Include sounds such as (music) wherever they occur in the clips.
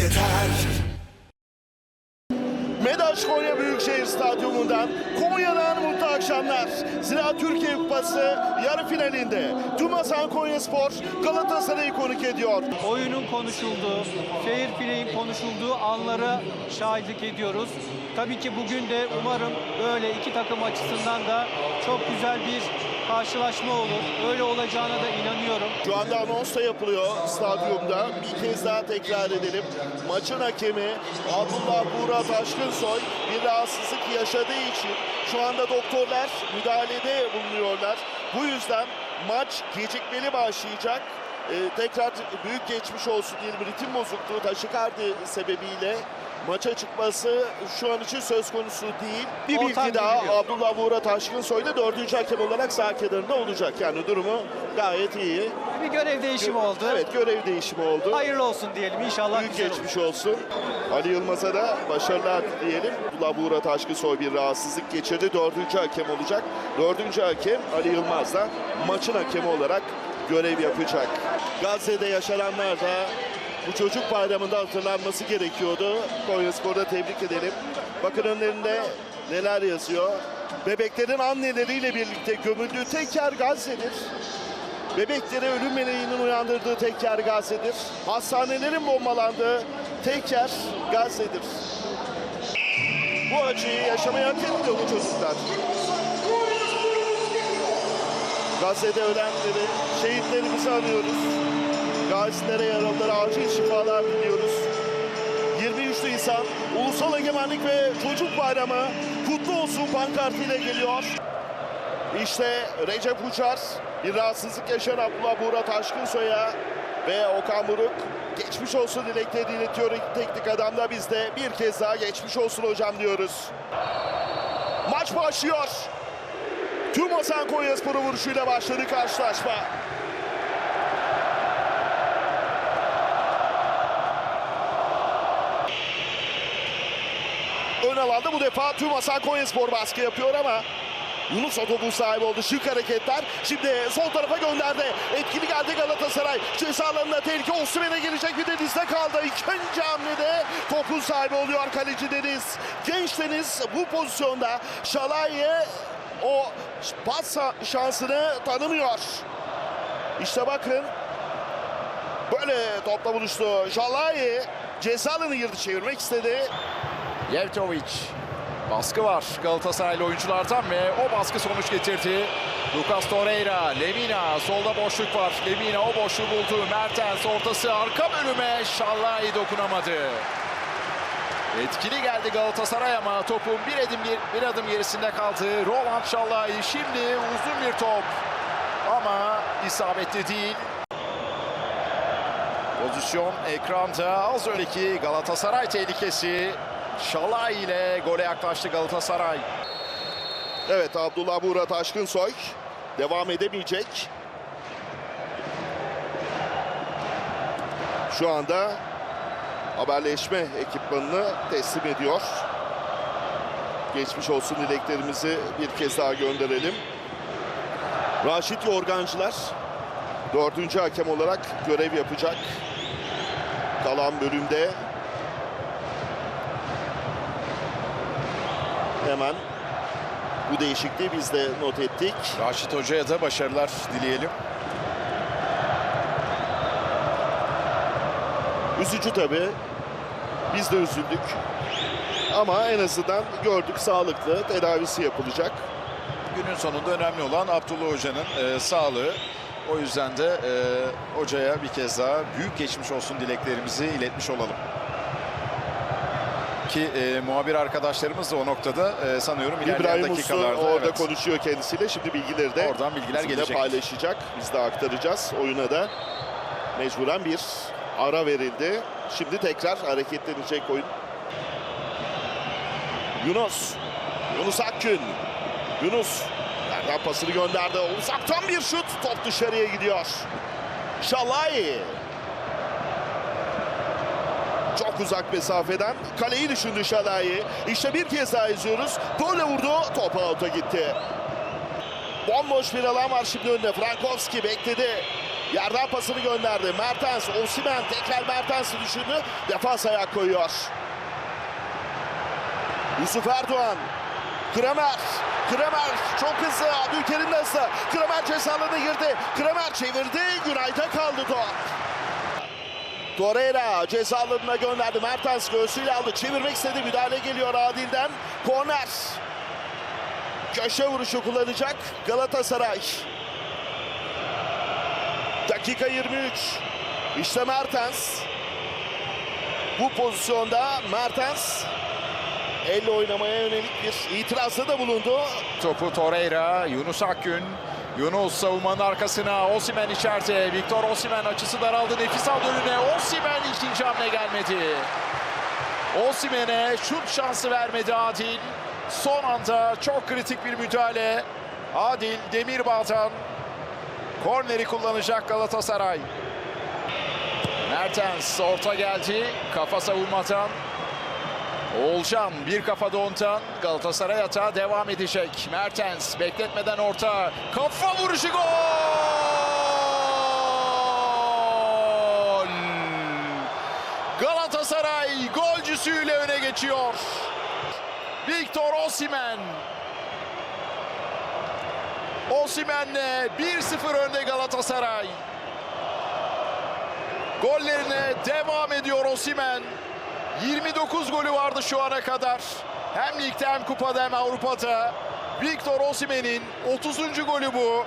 yeter. Medaş Konya Büyükşehir Stadyumu'ndan Konya'dan mutlu akşamlar. Zira Türkiye Kupası yarı finalinde Tumasan Konya Spor Galatasaray'ı konuk ediyor. oyunun konuşulduğu, fair play'in konuşulduğu anlara şahitlik ediyoruz. Tabii ki bugün de umarım böyle iki takım açısından da çok güzel bir karşılaşma olur. Öyle olacağına da inanıyorum. Şu anda anons da yapılıyor stadyumda. Bir kez daha tekrar edelim. Maçın hakemi Abdullah Buğra Taşkınsoy bir rahatsızlık yaşadığı için şu anda doktorlar müdahalede bulunuyorlar. Bu yüzden maç gecikmeli başlayacak. Ee, tekrar büyük geçmiş olsun diyelim ritim bozukluğu taşikardi sebebiyle maça çıkması şu an için söz konusu değil. Bir Ortam bilgi daha geliyor. Abdullah Buğra Taşkınsoy da dördüncü hakem olarak sağ kenarında olacak. Yani durumu gayet iyi. Bir görev değişimi oldu. Evet görev değişimi oldu. Hayırlı olsun diyelim. İnşallah Büyük güzel olur. geçmiş olsun. Ali Yılmaz'a da başarılar dileyelim. Abdullah Buğra Taşkınsoy bir rahatsızlık geçirdi. Dördüncü hakem olacak. Dördüncü hakem Ali Yılmaz da maçın hakemi olarak görev yapacak. Gazze'de yaşananlar da bu çocuk bayramında hatırlanması gerekiyordu. Konya Spor'da tebrik edelim. Bakın önlerinde neler yazıyor. Bebeklerin anneleriyle birlikte gömüldüğü tek yer Gazze'dir. Bebekleri ölüm meleğinin uyandırdığı tek yer Gazze'dir. Hastanelerin bombalandığı tek yer Gazze'dir. Bu acıyı yaşamaya hak etmiyor bu çocuklar. Gazze'de ölenleri, şehitlerimizi anıyoruz. Gazilere, yaralılara acil şifalar diliyoruz. 23 Nisan Ulusal Egemenlik ve Çocuk Bayramı kutlu olsun pankartıyla geliyor. İşte Recep Uçar bir rahatsızlık yaşayan Abdullah Buğra Taşkınsoy'a ve Okan Buruk geçmiş olsun dileklerini iletiyor teknik adam da biz de bir kez daha geçmiş olsun hocam diyoruz. Maç başlıyor. Tüm Hasan Konyaspor'u vuruşuyla başladı karşılaşma. Ön alanda bu defa tüm Hasan Konyaspor baskı yapıyor ama Yunus Otobus sahibi oldu. Şık hareketler. Şimdi sol tarafa gönderdi. Etkili geldi Galatasaray. Ceza alanına tehlike. Osimhen'e gelecek bir denizde kaldı. İkinci hamlede topun sahibi oluyor kaleci Deniz. Genç Deniz bu pozisyonda Şalay'e o pas şansını tanımıyor. İşte bakın böyle topla buluştu. Şalay ceza alanı girdi çevirmek istedi. Yevtovic. Baskı var Galatasaraylı oyunculardan ve o baskı sonuç getirdi. Lucas Torreira, Lemina solda boşluk var. Lemina o boşluğu buldu. Mertens ortası arka bölüme Şallay dokunamadı. Etkili geldi Galatasaray ama topun bir adım bir adım gerisinde kaldı. Roland Şallay şimdi uzun bir top ama isabetli değil. Pozisyon ekranda az önceki Galatasaray tehlikesi. Şalay ile gole yaklaştı Galatasaray. Evet Abdullah Buğra Taşkınsoy devam edemeyecek. Şu anda haberleşme ekipmanını teslim ediyor. Geçmiş olsun dileklerimizi bir kez daha gönderelim. Raşit Yorgancılar dördüncü hakem olarak görev yapacak. Kalan bölümde hemen bu değişikliği biz de not ettik. Raşit Hoca'ya da başarılar dileyelim. Üzücü tabii. Biz de üzüldük. Ama en azından gördük sağlıklı tedavisi yapılacak. Günün sonunda önemli olan Abdullah Hoca'nın e, sağlığı. O yüzden de e, hocaya bir kez daha büyük geçmiş olsun dileklerimizi iletmiş olalım. Ki e, muhabir arkadaşlarımız da o noktada e, sanıyorum ilerleyen İbrahim Uslu dakikalarda orada evet, konuşuyor kendisiyle. Şimdi bilgileri de Oradan bilgiler gelecek. paylaşacak. Biz de aktaracağız. Oyuna da mecburen bir ara verildi. Şimdi tekrar hareketlenecek oyun. Yunus. Yunus Akgün. Yunus. Yerden pasını gönderdi. Uzaktan bir şut. Top dışarıya gidiyor. Şalay. Uzak mesafeden kaleyi düşündü Şalay'ı. İşte bir kez daha izliyoruz. Böyle vurdu. Top out'a gitti. Bomboş bir alan var şimdi önünde. Frankowski bekledi. Yerden pasını gönderdi. Mertens, Osimhen tekrar Mertens'i düşündü. Defans ayak koyuyor. Yusuf Erdoğan. Kramer. Kramer çok hızlı. Abdülkerim de hızlı. Kramer cezalarına girdi. Kramer çevirdi. Günay'da kaldı top. Torreira ceza gönderdi. Mertens göğsüyle aldı. Çevirmek istedi. Müdahale geliyor Adil'den. Korner. Köşe vuruşu kullanacak Galatasaray. Dakika 23. İşte Mertens. Bu pozisyonda Mertens elle oynamaya yönelik bir itirazda da bulundu. Topu Torreira, Yunus Akgün. Yunus savunmanın arkasına. Osimen içeride. Victor Osimen açısı daraldı. Nefis aldı önüne. Osimen ikinci hamle gelmedi. Osimen'e şut şansı vermedi Adil. Son anda çok kritik bir müdahale. Adil Demirbağ'dan korneri kullanacak Galatasaray. Mertens orta geldi. Kafa savunmadan. Oğulcan bir kafada ontan Galatasaray atağa devam edecek. Mertens bekletmeden orta. Kafa vuruşu gol! Galatasaray golcüsüyle öne geçiyor. Victor Osimen. Osimen'le 1-0 önde Galatasaray. Gollerine devam ediyor Osimen. 29 golü vardı şu ana kadar. Hem ligde hem kupada hem Avrupa'da. Victor Osimhen'in 30. golü bu.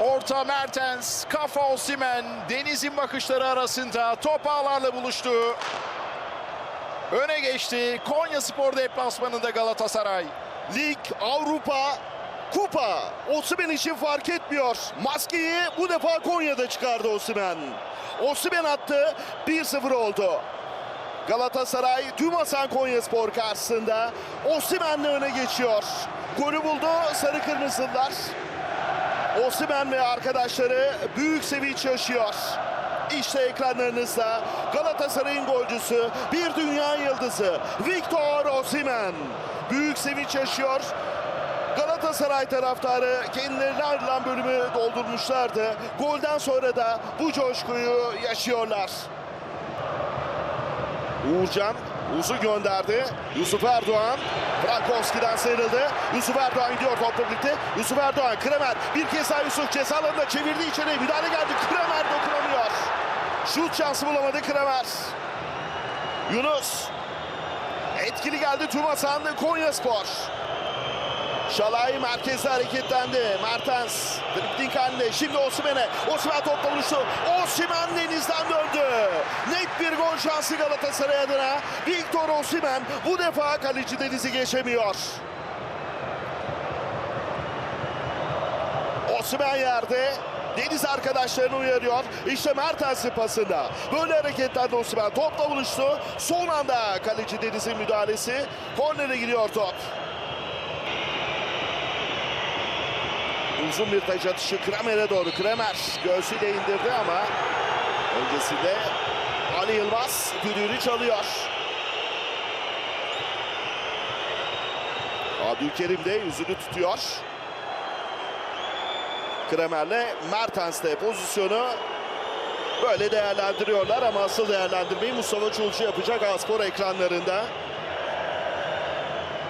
Orta Mertens, kafa Osimhen, Deniz'in bakışları arasında top ağlarla buluştu. Öne geçti. Konya Spor deplasmanında Galatasaray. Lig, Avrupa, Kupa. Osimhen için fark etmiyor. Maskeyi bu defa Konya'da çıkardı Osimhen. Osimhen attı. 1-0 oldu. Galatasaray tüm Hasan Konyaspor karşısında Osimhen'le öne geçiyor. Golü buldu Sarı Kırmızılar. Osimhen ve arkadaşları büyük sevinç yaşıyor. İşte ekranlarınızda Galatasaray'ın golcüsü, bir dünya yıldızı Victor Osimhen. Büyük sevinç yaşıyor. Galatasaray taraftarı kendilerine ayrılan bölümü doldurmuşlardı. Golden sonra da bu coşkuyu yaşıyorlar. Uğurcan Uzun gönderdi. Yusuf Erdoğan. Frankowski'den sıyrıldı. Yusuf Erdoğan gidiyor topla birlikte. Yusuf Erdoğan, Kremer. Bir kez daha Yusuf cezalarında çevirdi içeri. Müdahale geldi. Kremer dokunamıyor. Şut şansı bulamadı Kremer. Yunus. Etkili geldi Tumasan Konya Spor. Şalay merkezde hareketlendi. Mertens. Dripling halinde. Şimdi Osimhen'e. Osimhen topla buluştu. Osimhen denizden döndü. Net bir gol şansı Galatasaray adına. Victor Osimhen bu defa kaleci Deniz'i geçemiyor. Osimhen yerde. Deniz arkadaşlarını uyarıyor. İşte Mertens'in pasında. Böyle hareketlerle Osimhen topla buluştu. Son anda kaleci Deniz'in müdahalesi. Kornere gidiyor top. Uzun bir taç atışı Kramer'e doğru. Kramer göğsüyle indirdi ama öncesinde Ali Yılmaz düdüğünü çalıyor. Abdülkerim de yüzünü tutuyor. Kramer'le Mertens de pozisyonu böyle değerlendiriyorlar ama asıl değerlendirmeyi Mustafa Çulcu yapacak Aspor ekranlarında.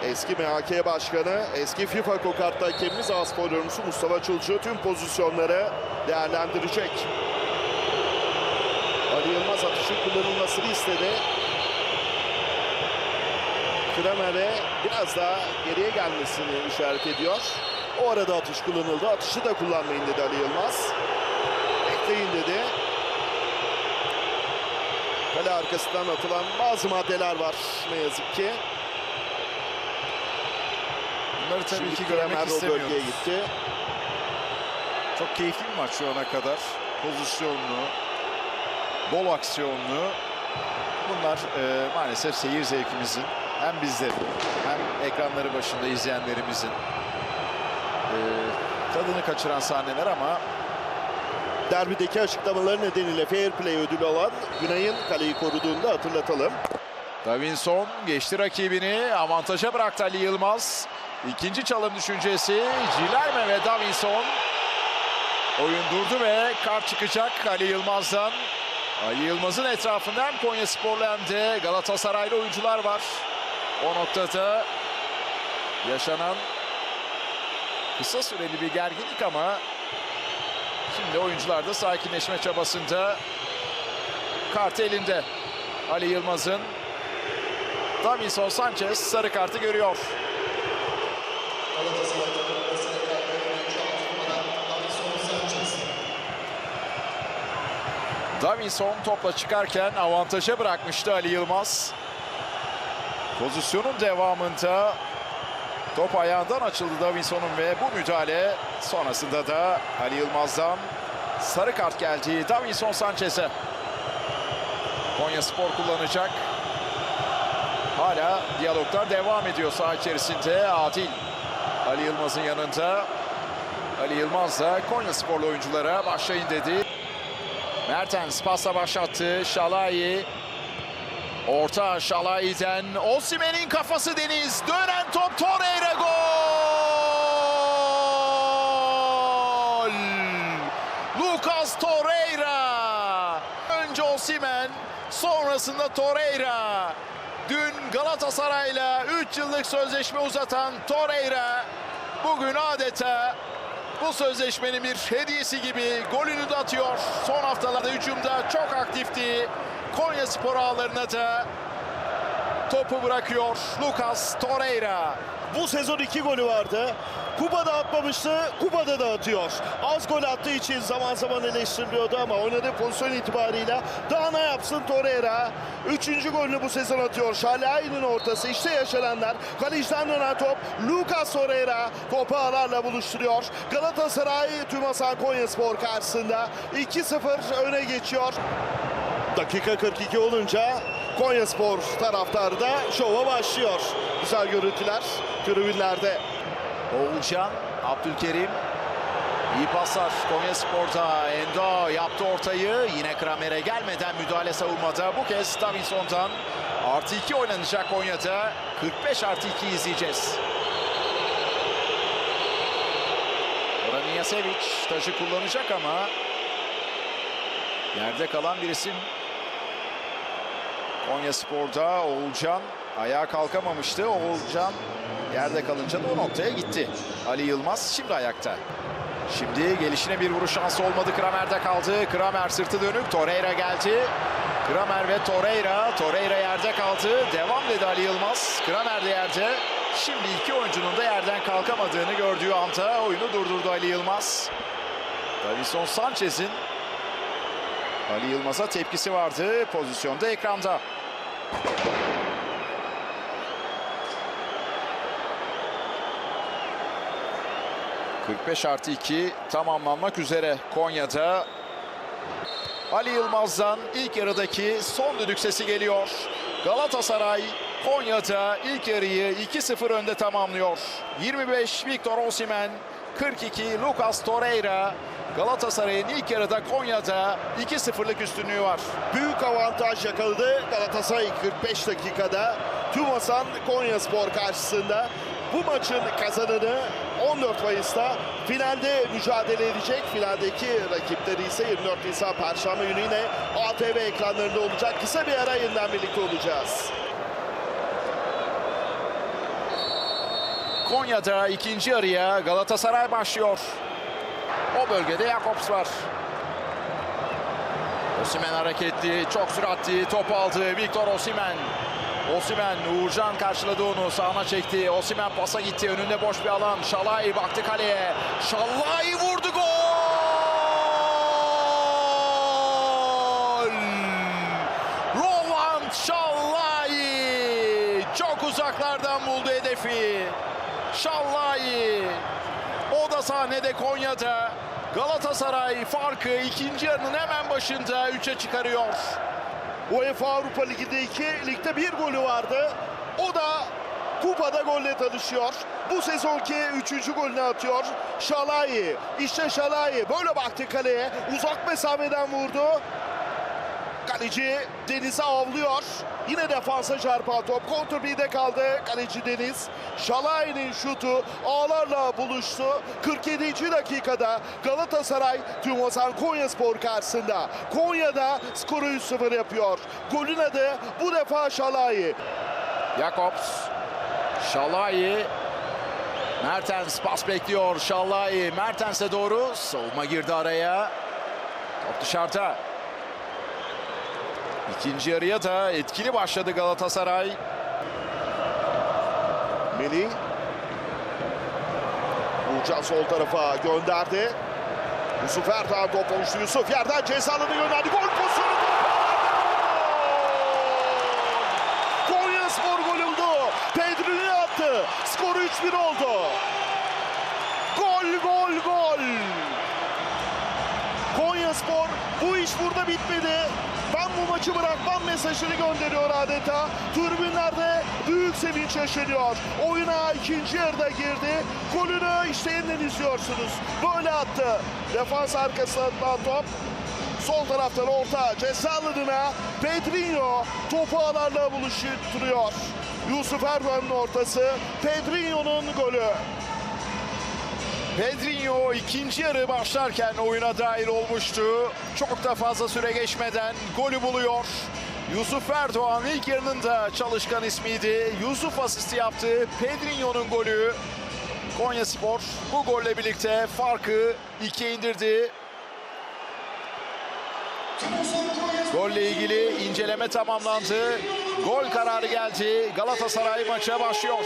Eski MHK Başkanı, eski FIFA Kokart'ta hakemimiz Aspor yorumcusu Mustafa Çulcu tüm pozisyonları değerlendirecek. Ali Yılmaz atışın kullanılmasını istedi. Kramer'e biraz daha geriye gelmesini işaret ediyor. O arada atış kullanıldı. Atışı da kullanmayın dedi Ali Yılmaz. Bekleyin dedi. Kale arkasından atılan bazı maddeler var ne yazık ki. Bunları tabii Şimdi ki görmek o bölgeye istemiyoruz. gitti. Çok keyifli bir maç şu ana kadar. Pozisyonlu, bol aksiyonlu. Bunlar e, maalesef seyir zevkimizin hem bizlerin hem ekranları başında izleyenlerimizin e, tadını kaçıran sahneler ama Derbideki açıklamaları nedeniyle fair play ödülü alan Günay'ın kaleyi koruduğunu da hatırlatalım. Davinson geçti rakibini. Avantaja bıraktı Ali Yılmaz. İkinci çalım düşüncesi. Cilerme ve Davinson. Oyun durdu ve kart çıkacak Ali Yılmaz'dan. Ali Yılmaz'ın etrafında hem Konya Sporlu hem de Galatasaraylı oyuncular var. O noktada yaşanan kısa süreli bir gerginlik ama şimdi oyuncular da sakinleşme çabasında kart elinde. Ali Yılmaz'ın Davinson Sanchez sarı kartı görüyor. Davinson topla çıkarken avantaja bırakmıştı Ali Yılmaz. Pozisyonun devamında top ayağından açıldı Davinson'un ve bu müdahale sonrasında da Ali Yılmaz'dan sarı kart geldi Davinson Sanchez'e. Konya Spor kullanacak. Hala diyaloglar devam ediyor saha içerisinde. Adil Ali Yılmaz'ın yanında. Ali Yılmaz da Konya Sporlu oyunculara başlayın dedi. Mertens pasla başlattı. Şalai. Orta Şalai'den Osimhen'in kafası Deniz. Dönen top Torreira gol! Lucas Torreira. Önce Osimhen, sonrasında Torreira. Dün Galatasaray'la 3 yıllık sözleşme uzatan Torreira bugün adeta bu sözleşmenin bir hediyesi gibi golünü de atıyor. Son haftalarda hücumda çok aktifti. Konya Spor ağlarına da topu bırakıyor Lucas Torreira. Bu sezon iki golü vardı. Kuba'da atmamıştı, Kuba'da da atıyor. Az gol attığı için zaman zaman eleştiriliyordu ama oynadığı pozisyon itibarıyla daha ne yapsın Torreira. Üçüncü golünü bu sezon atıyor. Şalai'nin ortası işte yaşananlar. Kaleciden dönen top Lucas Torreira topu ağlarla buluşturuyor. Galatasaray Tümasan Konyaspor karşısında 2-0 öne geçiyor. Dakika 42 olunca Konyaspor taraftarı da şova başlıyor. Güzel görüntüler tribünlerde. Oğulcan, Abdülkerim. İyi paslar Konya Spor'da. Endo yaptı ortayı. Yine Kramer'e gelmeden müdahale savunmada. Bu kez Davinson'dan artı 2 oynanacak Konya'da. 45 artı 2 izleyeceğiz. Oraniyasevic taşı kullanacak ama yerde kalan bir isim. Konya Spor'da Oğulcan ayağa kalkamamıştı. Oğulcan yerde kalınca da o noktaya gitti. Ali Yılmaz şimdi ayakta. Şimdi gelişine bir vuruş şansı olmadı. Kramer'de kaldı. Kramer sırtı dönük. Torreira geldi. Kramer ve Torreira. Torreira yerde kaldı. Devam dedi Ali Yılmaz. Kramer de yerde. Şimdi iki oyuncunun da yerden kalkamadığını gördüğü anda oyunu durdurdu Ali Yılmaz. Davison Sanchez'in Ali Yılmaz'a tepkisi vardı. Pozisyonda ekranda. ...45 artı 2 tamamlanmak üzere Konya'da. Ali Yılmaz'dan ilk yarıdaki son düdük sesi geliyor. Galatasaray Konya'da ilk yarıyı 2-0 önde tamamlıyor. 25 Victor Osimhen, 42 Lucas Torreira. Galatasaray'ın ilk yarıda Konya'da 2-0'lık üstünlüğü var. Büyük avantaj yakaladı Galatasaray 45 dakikada. Tümasan Konyaspor karşısında. Bu maçın kazananı 14 Mayıs'ta finalde mücadele edecek. Finaldeki rakipleri ise 24 Nisan Perşembe günü yine ATV ekranlarında olacak. Kısa bir ara yeniden birlikte olacağız. Konya'da ikinci yarıya Galatasaray başlıyor. O bölgede Jakobs var. Osimhen hareketli, çok süratli, top aldı. Victor Osimhen. Osimhen, Uğurcan karşıladı onu, sağına çekti. Osimhen pasa gitti, önünde boş bir alan. Şalay baktı kaleye. Şalay vurdu gol! Roland Şalay çok uzaklardan buldu hedefi. Şallai. O da sahnede Konya'da. Galatasaray farkı ikinci yarının hemen başında 3'e çıkarıyor. UEFA Avrupa Ligi'nde iki, ligde bir golü vardı. O da kupada golle tanışıyor. Bu sezonki üçüncü golünü atıyor. Şalai. İşte Şalai. Böyle baktı kaleye. Uzak mesafeden vurdu. Kaleci Deniz'e avlıyor. Yine defansa çarpan top. Kontur birde kaldı. Kaleci Deniz. Şalay'ın şutu ağlarla buluştu. 47. dakikada Galatasaray Tümozan Konyaspor karşısında. Konya'da skoru 3-0 yapıyor. Golün adı bu defa Şalay. Jakobs. Şalayi. Mertens pas bekliyor. Şalayi Mertens'e doğru. Savunma girdi araya. Top dışarıda. İkinci yarıya da etkili başladı Galatasaray. Melih. Uğurcan sol tarafa gönderdi. Yusuf Erdoğan top oluştu. Yusuf yerden cezalını gönderdi. Gol pozisyonu. Konya Spor gol oldu. Pedro'yu attı. Skor 3-1 oldu. Gol gol gol. Konya Spor bu iş burada bitmedi. Ben bu maçı bırakmam mesajını gönderiyor adeta. Tribünlerde büyük sevinç yaşanıyor. Oyuna ikinci yarıda girdi. Golünü işte yeniden izliyorsunuz. Böyle attı. Defans arkasına atılan top. Sol taraftan orta ceza Pedrinho topu ağlarla buluşturuyor. Yusuf Erdoğan'ın ortası Pedrinho'nun golü. Pedrinho ikinci yarı başlarken oyuna dahil olmuştu. Çok da fazla süre geçmeden golü buluyor. Yusuf Erdoğan ilk yarının da çalışkan ismiydi. Yusuf asisti yaptı. Pedrinho'nun golü. Konya Spor bu golle birlikte farkı ikiye indirdi. Golle ilgili inceleme tamamlandı. Gol kararı geldi. Galatasaray maça başlıyor.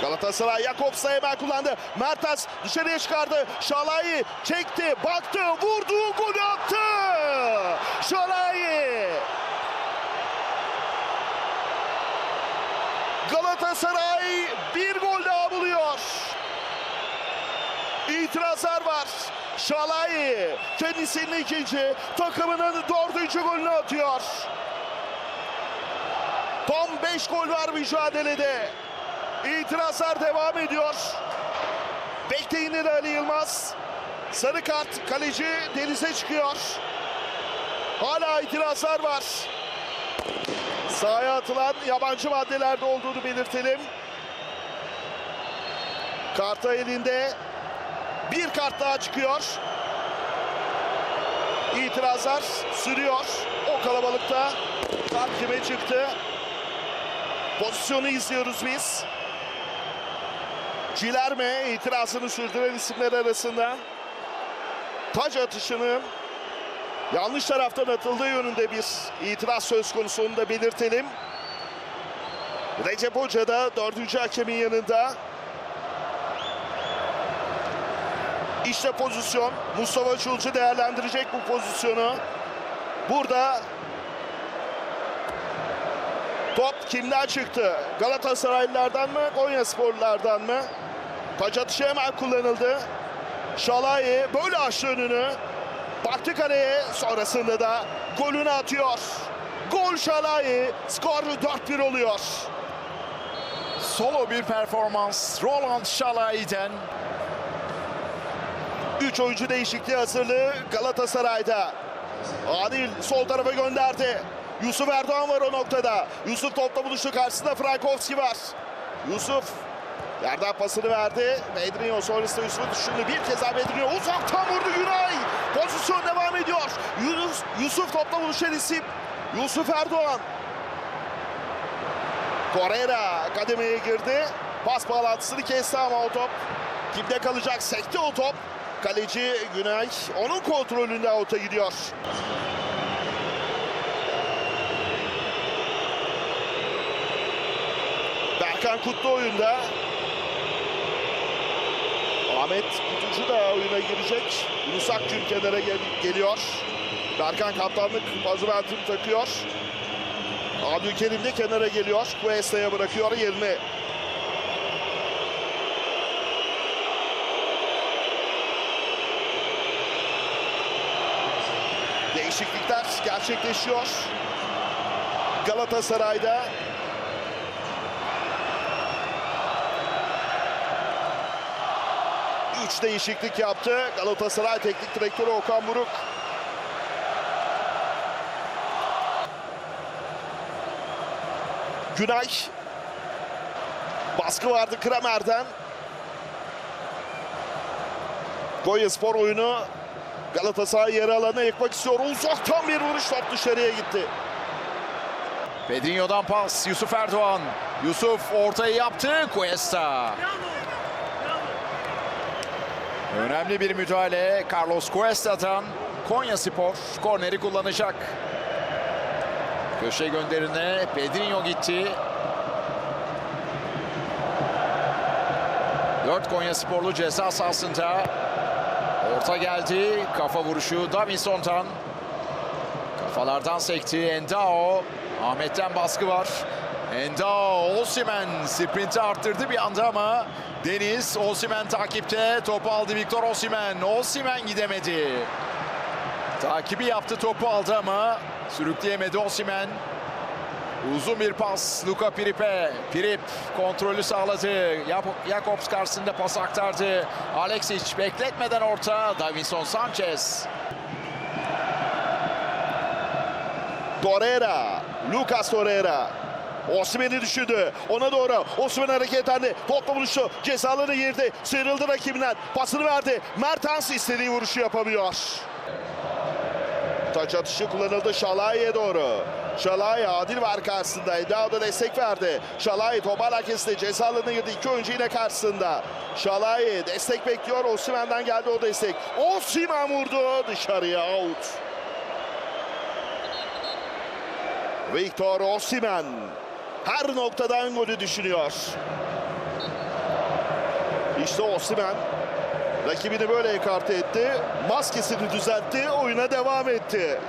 Galatasaray Jakobs'a hemen kullandı. Mertens dışarıya çıkardı. Şalai çekti, baktı, vurdu, golü attı. Şalai. Galatasaray bir gol daha buluyor. İtirazlar var. Şalai kendisinin ikinci, takımının dördüncü golünü atıyor. Tam 5 gol var mücadelede. İtirazlar devam ediyor. Bekleyin Ali Yılmaz. Sarı kart kaleci denize çıkıyor. Hala itirazlar var. Sahaya atılan yabancı maddelerde olduğunu belirtelim. Karta elinde. Bir kart daha çıkıyor. İtirazlar sürüyor. O kalabalıkta kart kime çıktı? Pozisyonu izliyoruz biz. Cilerme itirazını sürdüren isimler arasında. Taç atışının yanlış taraftan atıldığı yönünde bir itiraz söz konusu onu da belirtelim. Recep Hoca da dördüncü hakemin yanında. İşte pozisyon. Mustafa Çulcu değerlendirecek bu pozisyonu. Burada Top kimden çıktı? Galatasaraylılardan mı? Konya Sporlulardan mı? Taç atışı hemen kullanıldı. Şalai böyle açtı önünü. Baktı kaleye sonrasında da golünü atıyor. Gol Şalai. Skor 4-1 oluyor. Solo bir performans Roland Şalay'den. 3 oyuncu değişikliği hazırlığı Galatasaray'da. Adil sol tarafa gönderdi. Yusuf Erdoğan var o noktada. Yusuf topla buluştu karşısında Frankowski var. Yusuf yerden pasını verdi. Medrinho sonrasında Yusuf'u düşündü. Bir kez daha Medrinho uzaktan vurdu Günay. Pozisyon devam ediyor. Yunus, Yusuf topla buluşan isim. Yusuf Erdoğan. Torreira kademeye girdi. Pas bağlantısını kesti ama o top kimde kalacak? Sekti o top. Kaleci Günay onun kontrolünde out'a gidiyor. Berkan Kutlu oyunda. Ahmet Kutucu da oyuna girecek. Yunus Akgün kenara gel- geliyor. Berkan kaptanlık pazumentini takıyor. Abdülkerim de kenara geliyor. Cuesta'ya bırakıyor yerini. Değişiklikler gerçekleşiyor. Galatasaray'da 3 değişiklik yaptı. Galatasaray Teknik Direktörü Okan Buruk. Günay. Baskı vardı Kramer'den. Konya Spor oyunu Galatasaray yarı alanına yıkmak istiyor. Uzaktan bir vuruş top dışarıya gitti. Pedinho'dan pas Yusuf Erdoğan. Yusuf ortayı yaptı. Cuesta. Önemli bir müdahale. Carlos Cuesta'dan Konya Spor korneri kullanacak. Köşe gönderine Pedrinho gitti. 4 Konya Sporlu ceza sahasında. Orta geldi. Kafa vuruşu Davinson'dan. Kafalardan sekti Endao. Ahmet'ten baskı var. Endao, Osimen sprinti arttırdı bir anda ama Deniz Osimen takipte. Topu aldı Victor Osimen. Osimen gidemedi. Takibi yaptı topu aldı ama sürükleyemedi Osimen. Uzun bir pas Luka Pirip'e. Pirip kontrolü sağladı. Jakobs karşısında pas aktardı. Alexic bekletmeden orta. Davinson Sanchez. Torreira. Lucas Torreira. Osimhen'i düşürdü. Ona doğru. Osimhen hareketlendi. Topla buluştu. Cezaları girdi. Sıyrıldı rakibinden. Pasını verdi. Mertens istediği vuruşu yapamıyor. Taç atışı kullanıldı Şalay'e doğru. Şalay adil var karşısında. Endao da destek verdi. Şalay toparla kesti. Ceza alanına girdi. İki oyuncu yine karşısında. Şalay destek bekliyor. Osimhen'den geldi o destek. Osimhen vurdu. Dışarıya out. Victor Osimhen her noktadan golü düşünüyor. İşte Osimhen rakibini böyle ekarte etti. Maskesini düzeltti. Oyuna devam etti.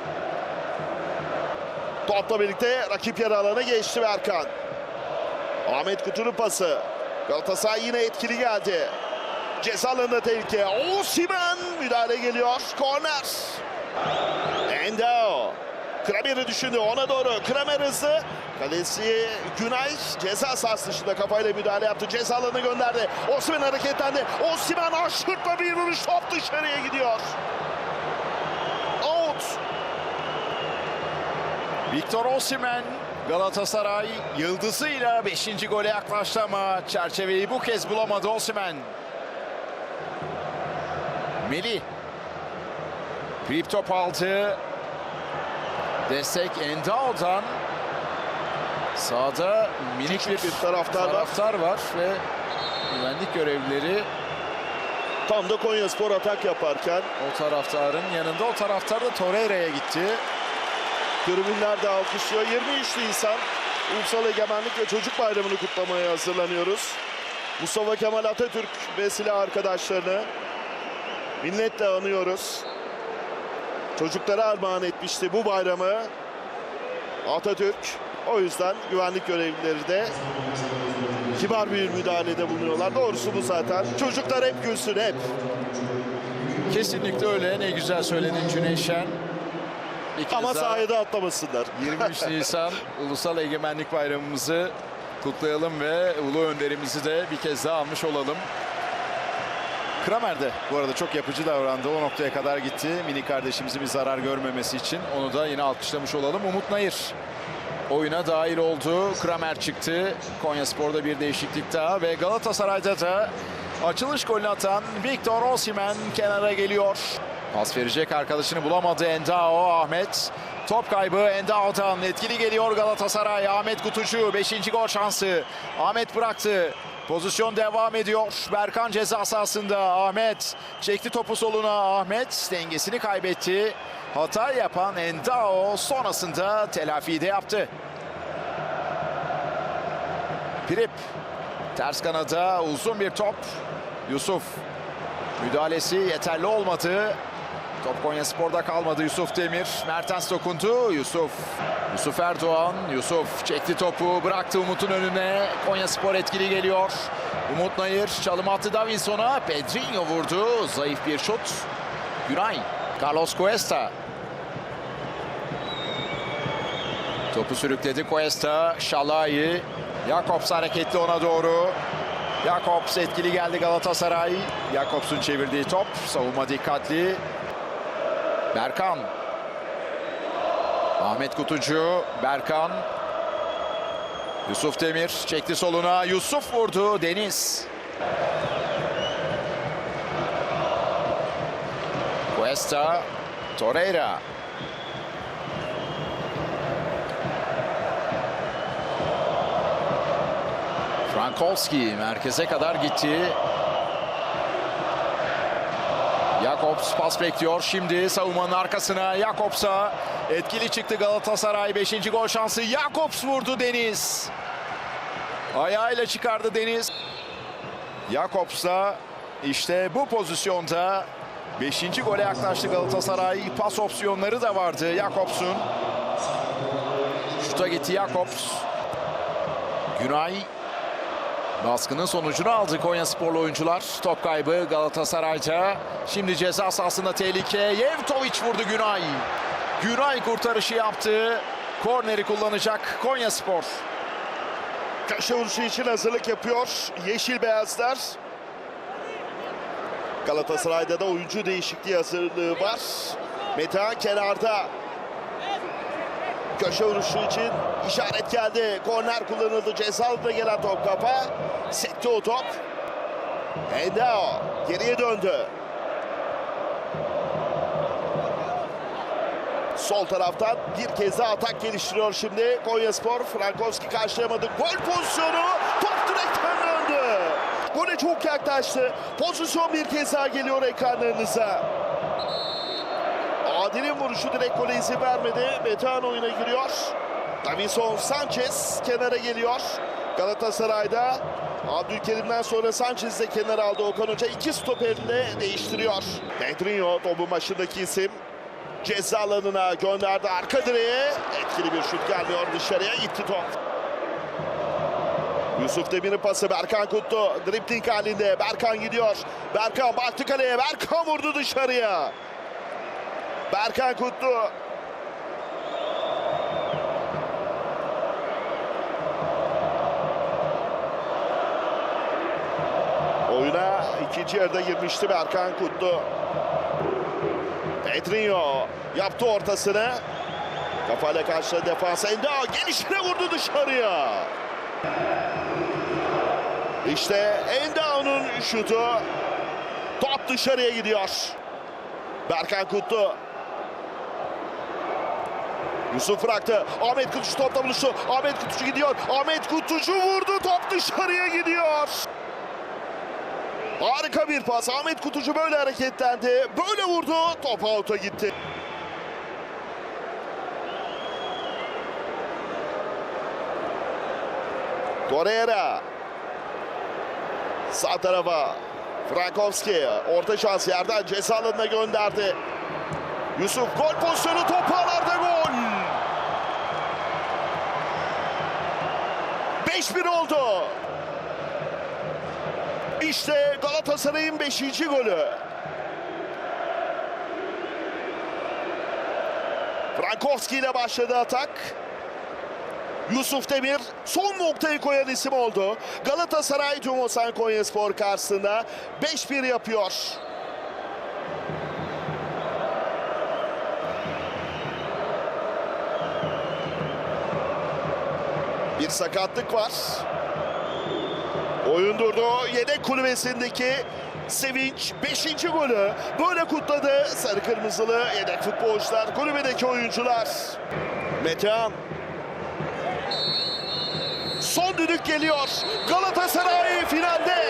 Topla birlikte rakip yarı alana geçti Berkan. Ahmet Kutu'nun pası. Galatasaray yine etkili geldi. Ceza alanında tehlike. Osimhen müdahale geliyor. Korner. Endao. Kramer'i düşündü ona doğru. Kramer hızlı. Kalesi Günay ceza sahası dışında kafayla müdahale yaptı. Ceza alanına gönderdi. Osimhen hareketlendi. Osimhen aşırtma bir vuruş. Top dışarıya gidiyor. Out. Victor Osimhen Galatasaray yıldızıyla 5. gole yaklaştı ama çerçeveyi bu kez bulamadı Osimhen. Melih. Grip top aldı. Destek Endao'dan. Sağda minik bir, bir taraftar var. taraftar var ve güvenlik görevlileri Tam da Konya Spor atak yaparken o taraftarın yanında. O taraftar da Torreira'ya gitti. tribünler de alkışlıyor. 23 Nisan Ulusal Egemenlik ve Çocuk Bayramı'nı kutlamaya hazırlanıyoruz. Mustafa Kemal Atatürk ve silah arkadaşlarını minnetle anıyoruz. Çocuklara armağan etmişti bu bayramı Atatürk. O yüzden güvenlik görevlileri de kibar bir müdahalede bulunuyorlar. Doğrusu bu zaten. Çocuklar hep gülsün hep. Kesinlikle öyle. Ne güzel söyledin Cüneyt Şen. Kez Ama sahada atlamasınlar. (laughs) 23 Nisan Ulusal Egemenlik Bayramımızı kutlayalım ve ulu önderimizi de bir kez daha almış olalım. Kramer de bu arada çok yapıcı davrandı. O noktaya kadar gitti. Mini kardeşimizin bir zarar görmemesi için. Onu da yine alkışlamış olalım. Umut Nayır oyuna dahil oldu. Kramer çıktı. Konya Spor'da bir değişiklik daha ve Galatasaray'da da açılış golünü atan Victor Osimhen kenara geliyor. Pas verecek arkadaşını bulamadı Endao Ahmet. Top kaybı Endao'dan etkili geliyor Galatasaray. Ahmet Kutucu 5. gol şansı. Ahmet bıraktı. Pozisyon devam ediyor. Berkan ceza sahasında. Ahmet çekti topu soluna. Ahmet dengesini kaybetti. Hata yapan Endao sonrasında telafi de yaptı. Pirip ters kanada uzun bir top. Yusuf müdahalesi yeterli olmadı. Top Konya Spor'da kalmadı Yusuf Demir. Mertens dokundu. Yusuf. Yusuf Erdoğan. Yusuf çekti topu. Bıraktı Umut'un önüne. Konya Spor etkili geliyor. Umut Nayır çalım attı Davinson'a. Pedrinho vurdu. Zayıf bir şut. Günay. Carlos Cuesta. Topu sürükledi Cuesta. Şalai. Jakobs hareketli ona doğru. Jakobs etkili geldi Galatasaray. Jakobs'un çevirdiği top. Savunma dikkatli. Berkan. Ahmet Kutucu. Berkan. Yusuf Demir çekti soluna. Yusuf vurdu. Deniz. Cuesta. Torreira. Frankowski merkeze kadar gitti. Jakobs pas bekliyor. Şimdi savunmanın arkasına Jakobs'a etkili çıktı Galatasaray. 5. gol şansı. Jakobs vurdu Deniz. Ayağıyla çıkardı Deniz. Jakobs'a işte bu pozisyonda 5. gole yaklaştı Galatasaray. Pas opsiyonları da vardı Jakobs'un. Şuta gitti Jakobs. Günay Baskının sonucunu aldı Konya sporlu oyuncular. Top kaybı Galatasaray'da. Şimdi ceza sahasında tehlike. Yevtovic vurdu Günay. Günay kurtarışı yaptı. Korneri kullanacak Konya Spor. Köşe vuruşu için hazırlık yapıyor Yeşil Beyazlar. Galatasaray'da da oyuncu değişikliği hazırlığı var. Meta kenarda. Köşe vuruşu için işaret geldi. Korner kullanıldı. Cezalıda gelen top kapa. Sekti o top. Endao geriye döndü. Sol taraftan bir kez daha atak geliştiriyor şimdi Konyaspor. Frankowski karşılayamadı. Gol pozisyonu. Top direkten döndü. Gole çok yaklaştı. Pozisyon bir kez daha geliyor ekranlarınıza. Adil'in vuruşu direkt gole izin vermedi. Metehan oyuna giriyor. Davison Sanchez kenara geliyor. Galatasaray'da Abdülkerim'den sonra Sanchez de kenara aldı Okan Hoca. iki stoperini de değiştiriyor. Pedrinho topun başındaki isim. Ceza alanına gönderdi arka direğe. Etkili bir şut gelmiyor dışarıya gitti top. Yusuf Demir'in pası Berkan Kutlu. Dripling halinde Berkan gidiyor. Berkan baktı kaleye. Berkan vurdu dışarıya. Berkan Kutlu. Oyuna ikinci yarıda girmişti Berkan Kutlu. Pedrinho yaptı ortasını. Kafayla karşıladı defans. Endao gelişine vurdu dışarıya. İşte Endao'nun şutu. Top dışarıya gidiyor. Berkan Kutlu. Yusuf bıraktı. Ahmet Kutucu topla buluştu. Ahmet Kutucu gidiyor. Ahmet Kutucu vurdu. Top dışarıya gidiyor. Harika bir pas. Ahmet Kutucu böyle hareketlendi. Böyle vurdu. Top out'a gitti. Torreira. Sağ tarafa. Frankowski. Orta şans yerden ceza alanına gönderdi. Yusuf gol pozisyonu topu 5-1 oldu. İşte Galatasaray'ın 5. golü. Frankowski ile başladı atak. Yusuf Demir son noktayı koyan isim oldu. Galatasaray Cumosan Konyaspor karşısında 5-1 yapıyor. Sakatlık var. Oyun durdu. Yedek kulübesindeki Sevinç 5. golü böyle kutladı. Sarı kırmızılı yedek futbolcular, kulübedeki oyuncular. Metehan. Son düdük geliyor. Galatasaray finalde.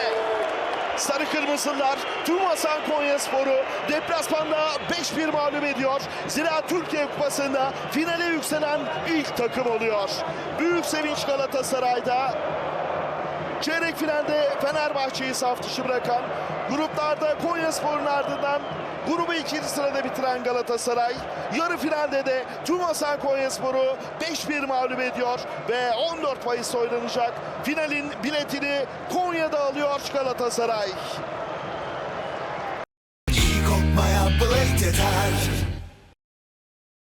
Sarı Kırmızılar tüm Hasan Konyaspor'u deplasmanda 5-1 mağlup ediyor. Zira Türkiye Kupası'nda finale yükselen ilk takım oluyor. Büyük sevinç Galatasaray'da. Çeyrek finalde Fenerbahçe'yi saf dışı bırakan, gruplarda Konyaspor'un ardından grubu ikinci sırada bitiren Galatasaray, yarı finalde de tüm Hasan Konyaspor'u 5-1 mağlup ediyor ve 14 Mayıs oynanacak finalin biletini Konya'da alıyor Galatasaray. İyi kokmaya blade yeter